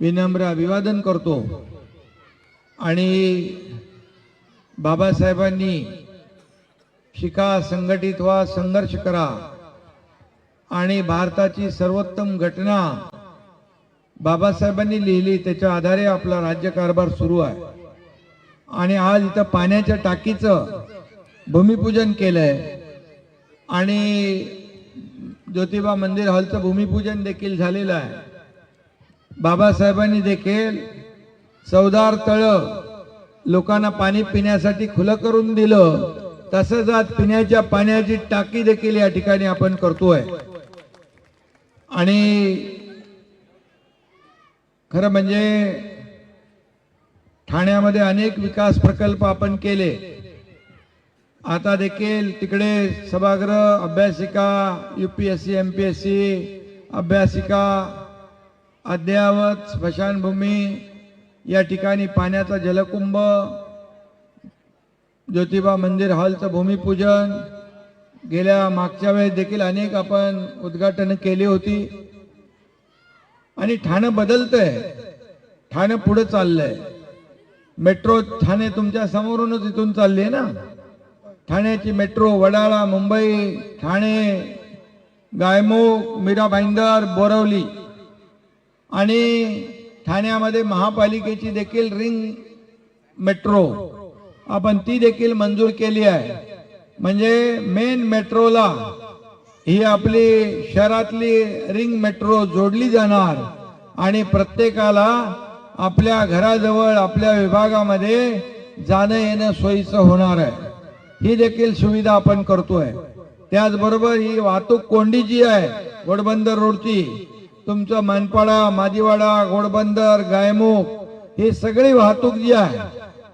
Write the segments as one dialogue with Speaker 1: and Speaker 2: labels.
Speaker 1: विनम्र अभिवादन करतो. आणि बाबासाहेबांनी शिका संघटित व्हा संघर्ष करा. आणि भारताची सर्वोत्तम घटना बाबासाहेबांनी लिहिली त्याच्या आधारे आपला राज्यकारभार सुरू आहे. आणि आज इथं पाण्याच्या टाकीचं भूमिपूजन केलंय. आणि ज्योतिबा मंदिर हॉलचं भूमिपूजन देखील झालेलं आहे. बाबासाहेबांनी देखील चौदार तळ लोकांना पाणी पिण्यासाठी खुलं करून दिलं. तसंच आज पिण्याच्या पाण्याची टाकी देखील या ठिकाणी आपण करतोय. आणि खरं म्हणजे ठाण्यामध्ये अनेक विकास प्रकल्प आपण केले. आता देखील तिकडे सभागृह अभ्यासिका U P S C M P S C अभ्यासिका अद्ययावत स्मशानभूमी या ठिकाणी पाण्याचा जलकुंभ ज्योतिबा मंदिर हॉलचं भूमिपूजन गेल्या मागच्या वेळेस देखील अनेक आपण उद्घाटन केली होती. आणि ठाणं बदलतंय. ठाणं पुढे चाललंय. मेट्रो ठाणे तुमच्या समोरूनच इथून चालली आहे ना? ठाण्याची मेट्रो वडाळा मुंबई ठाणे गायमुख मीरा भाईंदर बोरवली. आणि ठाण्यामध्ये महापालिकेची देखील रिंग मेट्रो आपण ती देखील मंजूर केली आहे. म्हणजे मेन मेट्रोला ही आपली शहरातली रिंग मेट्रो जोडली जाणार आणि प्रत्येकाला आपल्या घराजवळ आपल्या विभागामध्ये जाणं येणं सोयीचं होणार आहे. ही देखील सुविधा आपण करतोय. त्याचबरोबर ही वाहतूक कोंडी जी आहे घोडबंदर रोडची तुमचं मानपाडा माजीवाडा घोडबंदर गायमुख ही सगळी वाहतूक जी आहे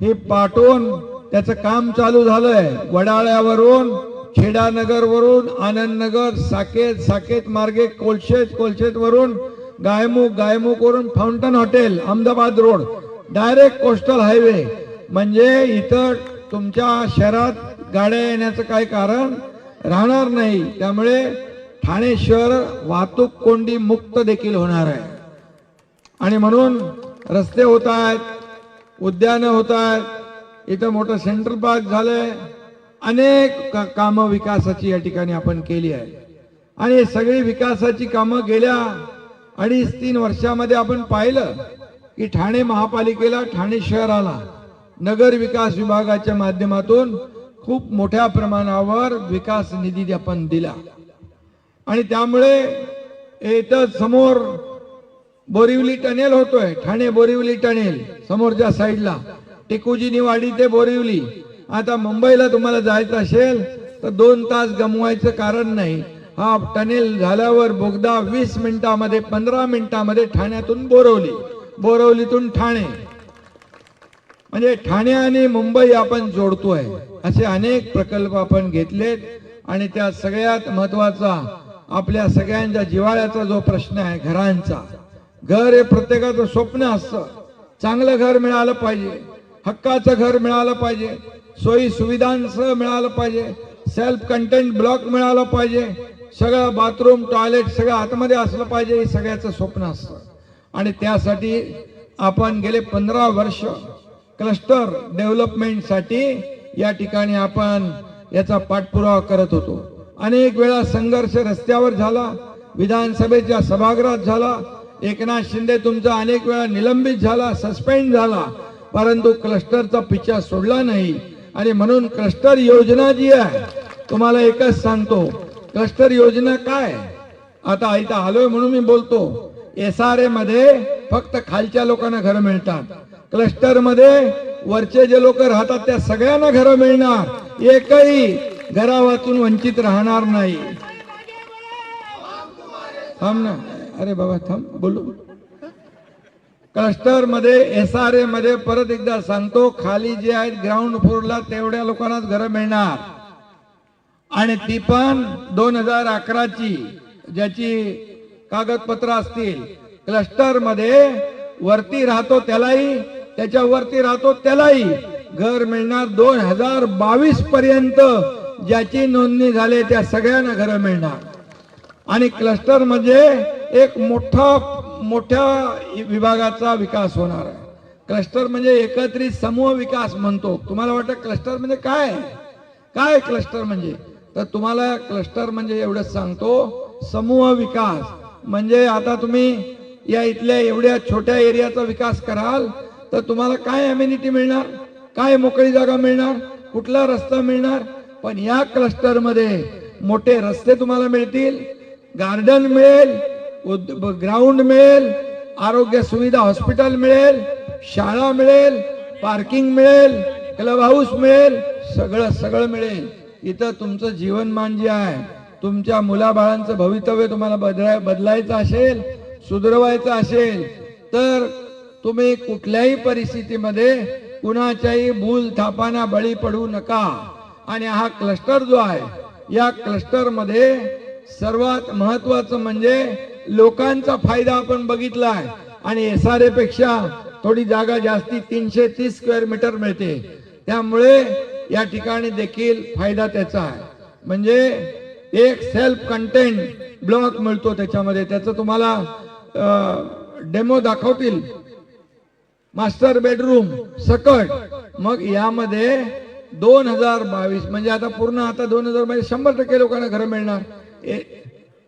Speaker 1: ही पाठवून त्याचं काम चालू झालंय. वडाळ्यावरून खेडानगर वरून आनंदनगर साकेत साकेत मार्गे कोलशेत कोलशेत वरून गायमुख गायमुख वरून fountain hotel Ahmedabad road direct coastal highway. म्हणजे इथं तुमच्या शहरात गाड्या येण्याचं काही कारण राहणार नाही. त्यामुळे ठाणे शहर वाहतूक कोंडी मुक्त देखील होणार आहे. आणि म्हणून रस्ते होत आहेत उद्यानं होत आहेत इथं मोठं सेंट्रल पार्क झालंय. अनेक का कामं विकासाची या ठिकाणी आपण केली आहे आणि सगळी विकासाची कामं गेल्या अडीच तीन वर्षामध्ये आपण पाहिलं की ठाणे महापालिकेला ठाणे शहराला नगर विकास विभागाच्या माध्यमातून खूप मोठ्या प्रमाणावर विकास निधी आपण दिला. आणि त्यामुळे इथं समोर बोरिवली टनेल होतोय ठाणे बोरिवली टनेल समोरच्या साईडला. टिकुजीनी वाडी ते बोरिवली. आता मुंबईला तुम्हाला जायचं असेल तर दोन तास गमवायचं कारण नाही. हा टनेल झाल्यावर बोगदा वीस मिनिटामध्ये पंधरा मिनिटामध्ये ठाण्यातून बोरवली. बोरवलीतून ठाणे. म्हणजे ठाणे आणि मुंबई आपण जोडतोय असे अनेक प्रकल्प आपण घेतलेत. आणि त्या सगळ्यात महत्त्वाचा आपल्या सगळ्यांच्या जिवाळ्याचा जो प्रश्न आहे घरांचा. घर हे प्रत्येकाचं स्वप्न असतं. चांगलं घर मिळालं पाहिजे. हक्काचं घर मिळालं पाहिजे. सोयी सुविधांसह मिळालं पाहिजे. सेल्फ कंटेंट ब्लॉक मिळालं पाहिजे. सगळं बाथरूम टॉयलेट सगळं आतमध्ये असलं पाहिजे हे सगळ्याचं स्वप्न असतं. आणि त्यासाठी आपण गेले पंधरा वर्ष क्लस्टर डेव्हलपमेंटसाठी या ठिकाणी आपण याचा पाठपुरावा करत होतो. अनेक वेळा संघर्ष रस्त्यावर झाला विधानसभेच्या सभागृहात झाला. एकनाथ शिंदे तुमचा अनेक वेळा निलंबित झाला सस्पेंड झाला परंतु क्लस्टरचा पिच्छा सोडला नाही. आणि म्हणून क्लस्टर योजना जी आहे तुम्हाला एकच सांगतो क्लस्टर योजना काय? आता इथं आलोय म्हणून मी बोलतो एस आर ए मध्ये फक्त खालच्या लोकांना घरं मिळतात. क्लस्टरमध्ये वरचे जे लोक राहतात त्या सगळ्यांना घरं मिळणार. एकही घरा वाचून वंचित राहणार नाही. थांब ना. अरे बाबा थांब. बोलू क्लस्टरमध्ये एस आर ए मध्ये परत एकदा सांगतो खाली जे आहेत ग्राउंड फ्लोरला तेवढ्या लोकांनाच घरं मिळणार. आणि ती पण दोन हजार अकराची ज्याची कागदपत्र असतील. क्लस्टरमध्ये वरती राहतो त्यालाही त्याच्या वरती राहतो त्यालाही. घर मिळणार दोन हजार बावीस पर्यंत. ज्याची नोंदणी झाली त्या सगळ्यांना घरं मिळणार. आणि क्लस्टर म्हणजे एक मोठा मोठ्या विभागाचा विकास होणार आहे. क्लस्टर म्हणजे एकत्रित समूह विकास म्हणतो. तुम्हाला वाटतं क्लस्टर म्हणजे काय? काय क्लस्टर म्हणजे? तर तुम्हाला क्लस्टर म्हणजे एवढंच सांगतो समूह विकास. म्हणजे आता तुम्ही या इथल्या एवढ्या छोट्या एरियाचा विकास कराल तर तुम्हाला काय अम्युनिटी मिळणार? काय मोकळी जागा मिळणार? कुठला रस्ता मिळणार? पण या क्लस्टरमध्ये मोठे रस्ते तुम्हाला मिळतील गार्डन मिळेल ग्राउंड मिळेल आरोग्य सुविधा हॉस्पिटल मिळेल शाळा मिळेल पार्किंग मिळेल क्लब हाऊस मिळेल सगळं सगळं मिळेल. इथं तुमचं जीवनमान जे आहे. तुमच्या मुलाबाळांचं भवितव्य तुम्हाला बदलाय बदलायचं असेल सुधरवायचं असेल तर तुम्ही कुठल्याही परिस्थितीमध्ये कुणाच्याही भूल थापाना बळी पडू नका. आणि हा क्लस्टर जो आहे या क्लस्टरमध्ये सर्वात महत्वाचं म्हणजे लोकांचा फायदा आपण बघितला आहे आणि एस आरपेक्षा थोडी जागा जास्ती तीनशे तीस स्क्वेअर मीटर मिळते. त्यामुळे या ठिकाणी देखील फायदा त्याचा आहे. म्हणजे एक सेल्फ कंटेंट ब्लॉक मिळतो त्याच्यामध्ये. त्याचं तुम्हाला डेमो दाखवतील. मास्टर बेडरूम सकट. मग यामध्ये दोन हजार बावीस म्हणजे आता पूर्ण आता दोन हजार बावीस शंभर टक्के लोकांना घरं मिळणार.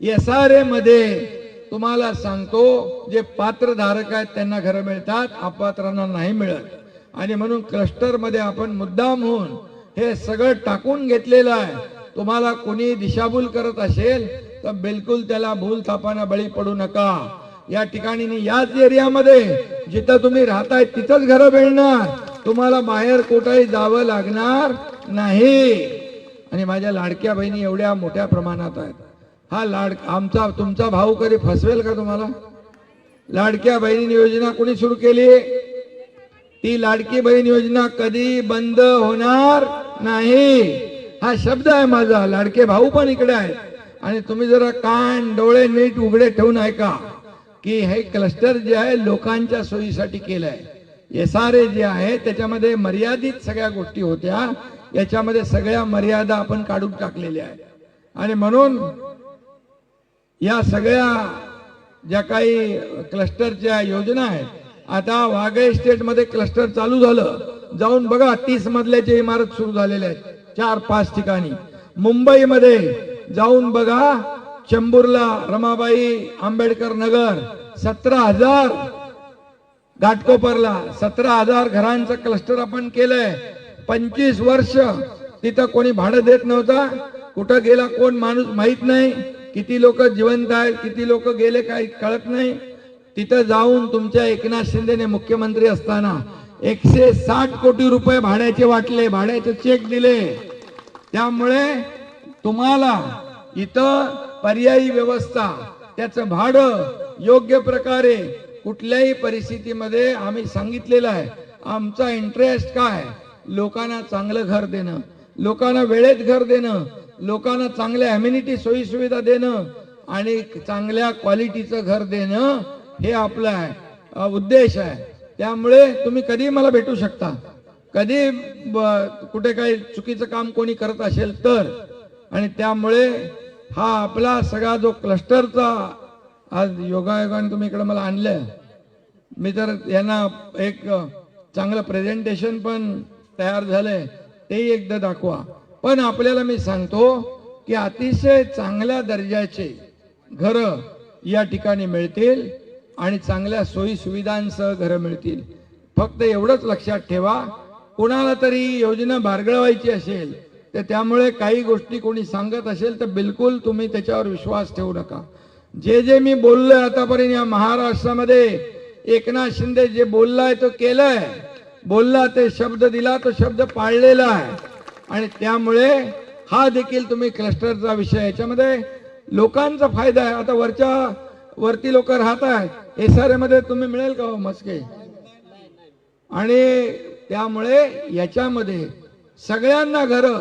Speaker 1: एस आर ए मध्ये तुम्हाला सांगतो जे पात्रधारक आहेत त्यांना घरं मिळतात अपात्रांना नाही मिळत. आणि म्हणून क्लस्टरमध्ये आपण मुद्दाम होऊन हे सगळं टाकून घेतलेलं आहे. तुम्हाला कोणी दिशाभूल करत असेल तर बिलकुल त्याला भूल थापाना बळी पडू नका. या ठिकाणी याच एरियामध्ये जिथं तुम्ही राहताय तिथंच घरं मिळणार. तुम्हाला बाहेर कुठेही जावं लागणार नाही. आणि माझ्या लाडक्या बहिणी एवढ्या मोठ्या प्रमाणात आहेत. हा लाड आमचा तुमचा भाऊ कधी फसवेल का तुम्हाला? लाडक्या बहिणी योजना कोणी सुरू केली? ती लाडकी बहीण योजना कधी बंद होणार नाही. हा शब्द आहे माझा. लाडके भाऊ पण इकडे आहेत. आणि तुम्ही जरा कान डोळे नीट उघडे ठेवून ऐका की हे क्लस्टर जे आहे लोकांच्या सोयीसाठी केलंय. एस आर ए जे आहे त्याच्यामध्ये मर्यादित सगळ्या गोष्टी होत्या. याच्यामध्ये सगळ्या मर्यादा आपण काढून टाकलेल्या आहेत. आणि म्हणून या सगळ्या ज्या काही क्लस्टरच्या योजना आहेत आता वाघे इस्टेटमध्ये क्लस्टर चालू झालं. जाऊन बघा तीस मजल्याची इमारत सुरू झालेल्या आहेत चार पाच ठिकाणी. मुंबईमध्ये जाऊन बघा चेंबूरला रमाबाई आंबेडकर नगर सतरा हजार घाटकोपरला सतरा हजार घरांचं क्लस्टर आपण केलंय. पंचवीस वर्ष तिथं कोणी भाडं देत नव्हता. कुठं गेला कोण माणूस माहीत नाही. किती लोक जिवंत आहेत किती लोक गेले काही कळत नाही. तिथं जाऊन तुमच्या एकनाथ शिंदेने मुख्यमंत्री असताना एकशे साठ कोटी रुपये भाड्याचे वाटले भाड्याचे चेक दिले. त्यामुळे तुम्हाला इथं पर्यायी व्यवस्था त्याचं भाडं योग्य प्रकारे कुठल्याही परिस्थितीमध्ये आम्ही सांगितलेलं आहे आमचा इंटरेस्ट काय लोकांना चांगलं घर देणं लोकांना वेळेत घर देणं लोकांना चांगल्या अम्युनिटी सोयीसुविधा देणं आणि चांगल्या क्वालिटीचं घर देणं हे आपलं आहे उद्देश आहे. त्यामुळे तुम्ही कधी मला भेटू शकता. कधी ब- कुठे काही चुकीचं काम कोणी करत असेल तर. आणि त्यामुळे हा आपला सगळा जो क्लस्टरचा आज योगायोगाने तुम्ही इकडे मला आणलं मी तर यांना एक चांगलं प्रेझेंटेशन पण तयार झालंय तेही एकदा दाखवा. पण आपल्याला मी सांगतो की अतिशय चांगल्या दर्जाचे घरं या ठिकाणी मिळतील आणि चांगल्या सोयी सुविधांसह घरं मिळतील. फक्त एवढंच लक्षात ठेवा कोणाला तरी योजना बारगळवायची असेल तर त्यामुळे काही गोष्टी कोणी सांगत असेल तर बिलकुल तुम्ही त्याच्यावर विश्वास ठेवू नका. जे जे मी बोललोय आतापर्यंत या महाराष्ट्रामध्ये एकनाथ शिंदे जे बोललाय तो केलंय. बोलला ते शब्द दिला तो शब्द पाळलेला आहे. आणि त्यामुळे हा देखील तुम्ही क्लस्टरचा विषय याच्यामध्ये लोकांचा फायदा आहे. आता वरच्या वरती लोक राहत आहेत एस आरमध्ये तुम्ही मिळेल का हो मस्के? आणि त्यामुळे याच्यामध्ये सगळ्यांना घरं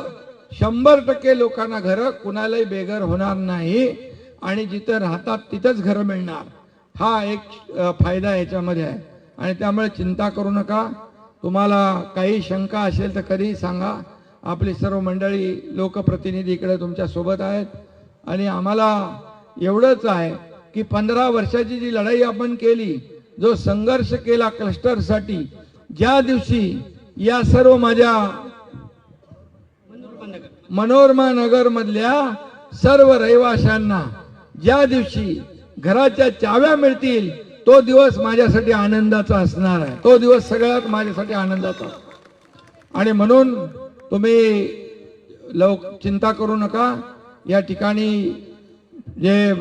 Speaker 1: शंभर टक्के लोकांना घरं कुणालाही बेघर होणार नाही. आणि जिथं राहतात तिथंच घरं मिळणार. हा एक फायदा याच्यामध्ये आहे. आणि त्यामुळे चिंता करू नका. तुम्हाला काही शंका असेल तर कधीही सांगा. आपली सर्व मंडळी लोकप्रतिनिधी इकडे तुमच्यासोबत आहेत. आणि आम्हाला एवढंच आहे की पंधरा वर्षाची जी लढाई आपण केली जो संघर्ष केला क्लस्टरसाठी ज्या दिवशी या सर्व माझ्या मनोरमा नगरमधल्या सर्व रहिवाशांना ज्या दिवशी घराच्या चाव्या मिळतील तो दिवस माझ्यासाठी आनंदाचा असणार आहे. तो दिवस सगळ्यात माझ्यासाठी आनंदाचा. आणि म्हणून तुम्ही लव चिंता करू नका. या ठिकाणी जे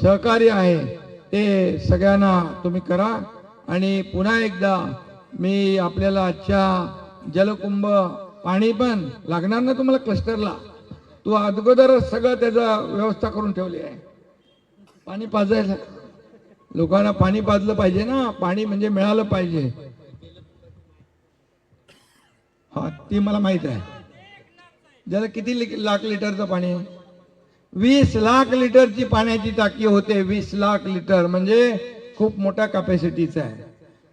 Speaker 1: सहकार्य आहे ते सगळ्यांना तुम्ही करा. आणि पुन्हा एकदा मी आपल्याला आजच्या जलकुंभ पाणी पण लागणार ना तुम्हाला क्लस्टरला तू अगोदरच सगळं त्याचा व्यवस्था करून ठेवली आहे. पाणी पाजायला. लोकांना पाणी पाजलं पाहिजे ना. पाणी म्हणजे मिळालं पाहिजे. हा ती मला माहीत आहे. ज्याला किती लि- लाख लिटरचं पाणी? आहे वीस लाख लिटरची पाण्याची टाकी होते. वीस लाख लिटर म्हणजे खूप मोठ्या कॅपॅसिटीचं आहे.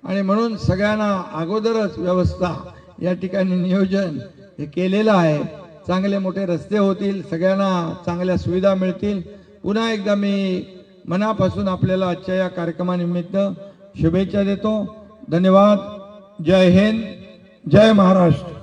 Speaker 1: आणि म्हणून सगळ्यांना अगोदरच व्यवस्था या ठिकाणी नियोजन हे केलेलं आहे. चांगले मोठे रस्ते होतील. सगळ्यांना चांगल्या सुविधा मिळतील. पुन्हा एकदा मी मनापासून आपल्याला आजच्या या कार्यक्रमानिमित्त शुभेच्छा देतो. धन्यवाद. जय हिंद. जय महाराष्ट्र.